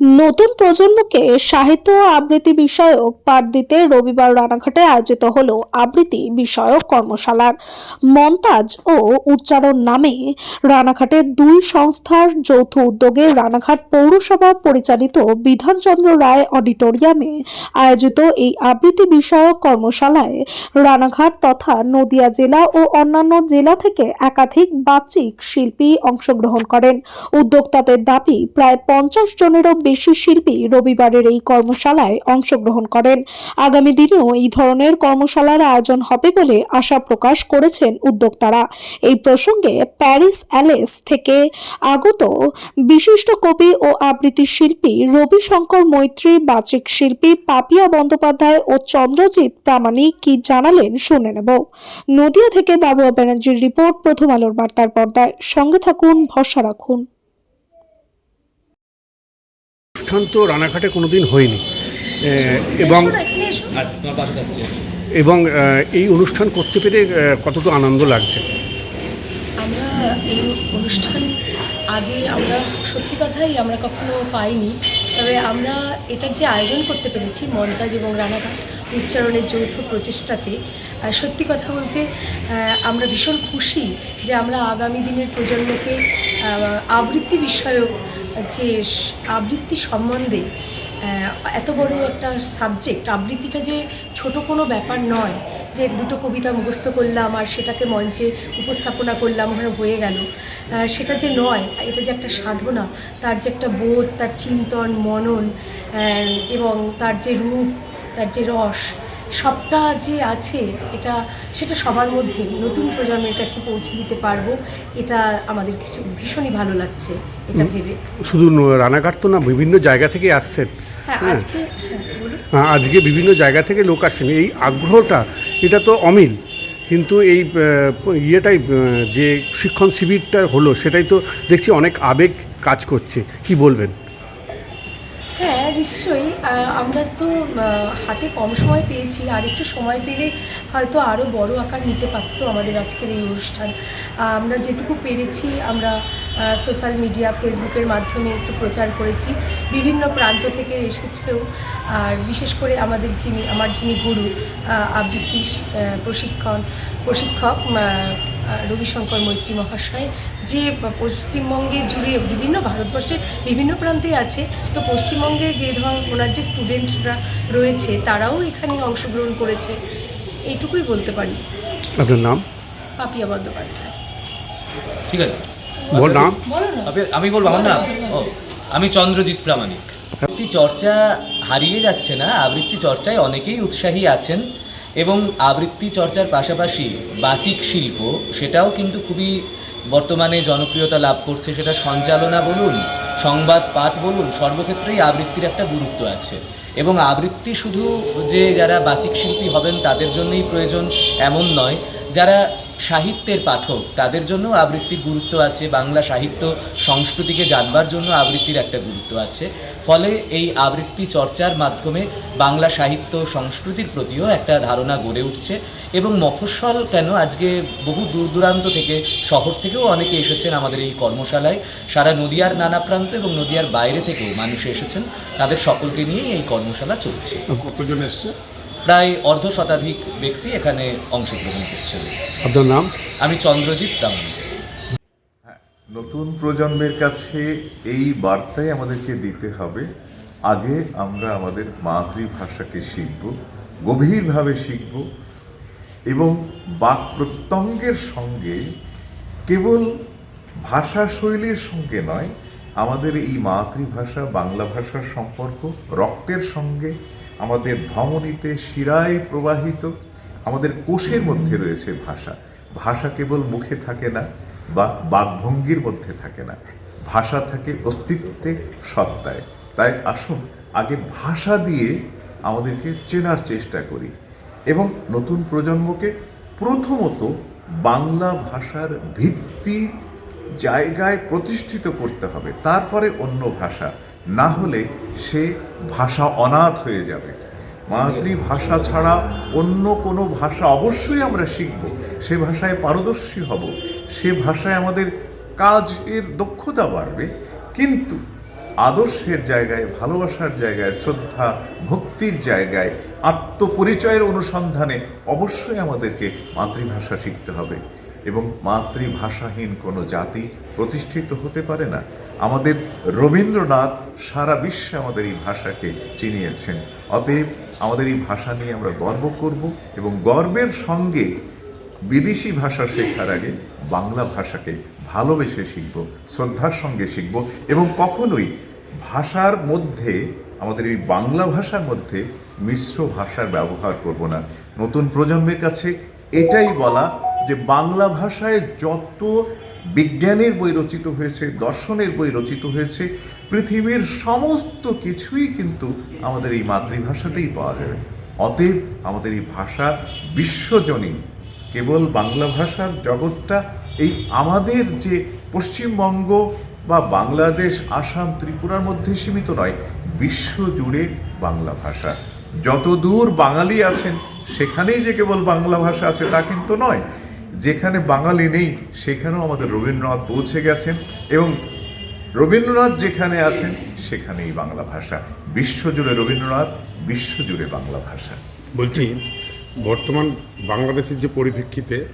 নতুন প্রজন্মকে সাহিত্য ও আবৃত্তি বিষয়ক পাঠ দিতে রবিবার রানাঘাটে আয়োজিত হল আবৃত্তি বিষয়ক কর্মশালার। মন্তাজ ও উচ্চারণ নামে রানাঘাটের দুই সংস্থার যৌথ উদ্যোগে রানাঘাট পৌরসভা পরিচালিত বিধানচন্দ্র রায় অডিটোরিয়ামে আয়োজিত এই আবৃত্তি বিষয়ক কর্মশালায় রানাঘাট তথা নদিয়া জেলা ও অন্যান্য জেলা থেকে একাধিক বাচিক শিল্পী অংশগ্রহণ করেন। উদ্যোক্তাদের দাবি, প্রায় পঞ্চাশ জনেরও বেশি শিল্পী রবিবারের এই কর্মশালায় অংশগ্রহণ করেন। আগামী দিনেও এই ধরনের কর্মশালার আয়োজন হবে বলে আশা প্রকাশ করেছেন উদ্যোক্তারা। এই প্রসঙ্গে প্যারিস অ্যালেস থেকে আগত বিশিষ্ট কবি ও আবৃত্তি শিল্পী রবিশঙ্কর মৈত্রী, বাচিক শিল্পী পাপিয়া বন্দ্যোপাধ্যায় ও চন্দ্রজিৎ প্রামাণিক কি জানালেন শুনে নেব। নদিয়া থেকে বাবুয়া ব্যানার্জির রিপোর্ট, প্রথম আলোর বার্তার পর্দায়। সঙ্গে থাকুন, ভরসা রাখুন। অনুষ্ঠান তো রানাঘাটে কোনোদিন হয়নি। এবং আচ্ছা এবং এই অনুষ্ঠান করতে পেরে কতটা আনন্দ লাগছে? আমরা এই অনুষ্ঠান আগে আমরা সত্যি কথাই আমরা কখনো পাইনি। তবে আমরা এটার যে আয়োজন করতে পেরেছি মন্তাজ এবং রানাঘাট উচ্চারণের যৌথ প্রচেষ্টাতে সত্যি কথা বলতে আমরা ভীষণ খুশি যে আমরা আগামী দিনের প্রজন্মকে আবৃত্তি বিষয়ক যে আবৃত্তি সম্বন্ধে এত বড় একটা সাবজেক্ট আবৃত্তিটা যে ছোট কোনো ব্যাপার নয়, যে দুটো কবিতা মুখস্থ করলাম আর সেটাকে মঞ্চে উপস্থাপনা করলাম, ওখানে হয়ে গেল। সেটা যে নয়, এটা যে একটা সাধনা, তার যে একটা বোধ, তার চিন্তন, মনন এবং তার যে রূপ, তার যে রস সবটা যে আছে এটা সেটা সবার মধ্যে নতুন প্রজন্মের কাছে পৌঁছে দিতে পারব এটা আমাদের কিছু ভীষণই ভালো লাগছে এটা ভেবে। শুধু রানাঘাট তো না বিভিন্ন জায়গা থেকে আসছেন। হ্যাঁ হ্যাঁ। আজকে হ্যাঁ, আজকে বিভিন্ন জায়গা থেকে লোক আসছেন। এই আগ্রহটা এটা তো অমিল। কিন্তু এই ইয়েটাই যে শিক্ষণ শিবিরটা হলো সেটাই তো দেখছি অনেক আবেগ কাজ করছে। কি বলবেন? নিশ্চয়ই আমরা তো হাতে কম সময় পেয়েছি আর একটু সময় পেলে হয়তো আরও বড় আকার নিতে পারতো আমাদের আজকের এই অনুষ্ঠান। আমরা যেটুকু পেরেছি আমরা সোশ্যাল মিডিয়া ফেসবুকের মাধ্যমে একটু প্রচার করেছি বিভিন্ন প্রান্ত থেকে এসেছেও আর বিশেষ করে আমাদের যিনি আমার যিনি গুরু আহ, আবৃত্তি প্রশিক্ষণ প্রশিক্ষক রবিশঙ্কর মৈত্রী মহাশয় যে পশ্চিমবঙ্গে জুড়ে বিভিন্ন ভারতবর্ষের বিভিন্ন প্রান্তে আছে তো পশ্চিমবঙ্গে যে ধর ওনার যে স্টুডেন্টরা রয়েছে তারাও এখানে অংশগ্রহণ করেছে। এইটুকুই বলতে পারি। আপনার নাম? পাপিয়া বন্দ্যোপাধ্যায়। ঠিক আছে। বল নাম? বলো না। আপনি- আমি বলব আমার নাম? ও আমি চন্দ্রজিৎ প্রামাণিক। আবৃত্তি চর্চা হারিয়ে যাচ্ছে না আবৃত্তি চর্চায় অনেকেই উৎসাহী আছেন। এবং আবৃত্তি চর্চার পাশাপাশি বাচিক শিল্প, সেটাও কিন্তু খুবই বর্তমানে জনপ্রিয়তা লাভ করছে। সেটা সঞ্চালনা বলুন, সংবাদ পাঠ বলুন, সর্বক্ষেত্রেই আবৃত্তির একটা গুরুত্ব আছে। এবং আবৃত্তি শুধু যে যারা বাচিক শিল্পী হবেন, তাদের জন্যই প্রয়োজন এমন নয়। যারা সাহিত্যের পাঠক। তাদের জন্য আবৃত্তির গুরুত্ব আছে। বাংলা সাহিত্য সংস্কৃতিকে জানবার জন্য আবৃত্তির একটা গুরুত্ব আছে। ফলে এই আবৃত্তি চর্চার মাধ্যমে বাংলা সাহিত্য সংস্কৃতির প্রতিও একটা ধারণা গড়ে উঠছে এবং মফস্বল কেন আজকে বহু দূর দূরান্ত থেকে শহর থেকেও অনেকে এসেছেন আমাদের এই কর্মশালায়। সারা নদিয়ার নানা প্রান্ত এবং নদিয়ার বাইরে থেকেও মানুষ এসেছেন। তাদের সকলকে নিয়েই এই কর্মশালা চলছে। কতজন এসছে? প্রায় অর্ধ শতাধিক ব্যক্তি এখানে অংশগ্রহণ করছেন। আপনার নাম? আমি চন্দ্রজিৎ তামানি নতুন প্রজন্মের কাছে এই বার্তাই আমাদেরকে দিতে হবে আগে আমরা আমাদের মাতৃভাষাকে শিখব গভীরভাবে শিখব এবং বাক প্রত্যঙ্গের সঙ্গে কেবল ভাষা শৈলীর সঙ্গে নয় আমাদের এই মাতৃভাষা বাংলা ভাষার সম্পর্ক রক্তের সঙ্গে আমাদের ধমনীতে শিরায় প্রবাহিত, আমাদের কোষের মধ্যে রয়েছে ভাষা। ভাষা কেবল মুখে থাকে না বা বাকভঙ্গির মধ্যে থাকে না। ভাষা থাকে অস্তিত্বে সত্তায়। তাই আসুন, আগে ভাষা দিয়ে আমাদেরকে চেনার চেষ্টা করি এবং নতুন প্রজন্মকে প্রথমত বাংলা ভাষার ভিত্তি জায়গায় প্রতিষ্ঠিত করতে হবে। তারপরে অন্য ভাষা। না হলে সে ভাষা অনাথ হয়ে যাবে। মাতৃভাষা ছাড়া অন্য কোনো ভাষা অবশ্যই আমরা শিখব। সে ভাষায় পারদর্শী হব। সে ভাষায় আমাদের কাজের দক্ষতা বাড়বে। কিন্তু আদর্শের জায়গায়, ভালোবাসার জায়গায়, শ্রদ্ধা, ভক্তির জায়গায়, আত্মপরিচয়ের অনুসন্ধানে অবশ্যই আমাদেরকে মাতৃভাষা শিখতে হবে। এবং মাতৃভাষাহীন কোনো জাতি প্রতিষ্ঠিত হতে পারে না। আমাদের রবীন্দ্রনাথ সারা বিশ্বে আমাদের এই ভাষাকে চিনিয়েছেন। অতএব আমাদের এই ভাষা নিয়ে আমরা গর্ব করব এবং গর্বের সঙ্গে বিদেশি ভাষা শেখার আগে বাংলা ভাষাকে ভালোবেসে শিখব, শ্রদ্ধার সঙ্গে শিখব এবং কখনোই ভাষার মধ্যে, আমাদের এই বাংলা ভাষার মধ্যে মিশ্র ভাষার ব্যবহার করব না। নতুন প্রজন্মের কাছে এটাই বলা যে বাংলা ভাষায় যত বিজ্ঞানের বই রচিত হয়েছে, দর্শনের বই রচিত হয়েছে, পৃথিবীর সমস্ত কিছুই কিন্তু আমাদের এই মাতৃভাষাতেই পাওয়া যাবে। অতএব আমাদের এই ভাষা বিশ্বজনীন। কেবল বাংলা ভাষার জগৎটা, এই আমাদের যে পশ্চিমবঙ্গ বা বাংলাদেশ, আসাম, ত্রিপুরার মধ্যে সীমিত নয় বিশ্ব জুড়ে বাংলা ভাষা। যত দূর বাঙালি আছেন, সেখানেই যে কেবল বাংলা ভাষা আছে তা কিন্তু নয় যেখানে বাঙালি নেই, সেখানেও আমাদের রবীন্দ্রনাথ পৌঁছে গেছেন এবং রবীন্দ্রনাথ যেখানে আছেন, সেখানেই বাংলা ভাষা। বিশ্বজুড়ে রবীন্দ্রনাথ, বিশ্বজুড়ে বাংলা ভাষা। বলছি, বর্তমান বাংলাদেশের যে পরিপ্রেক্ষিতে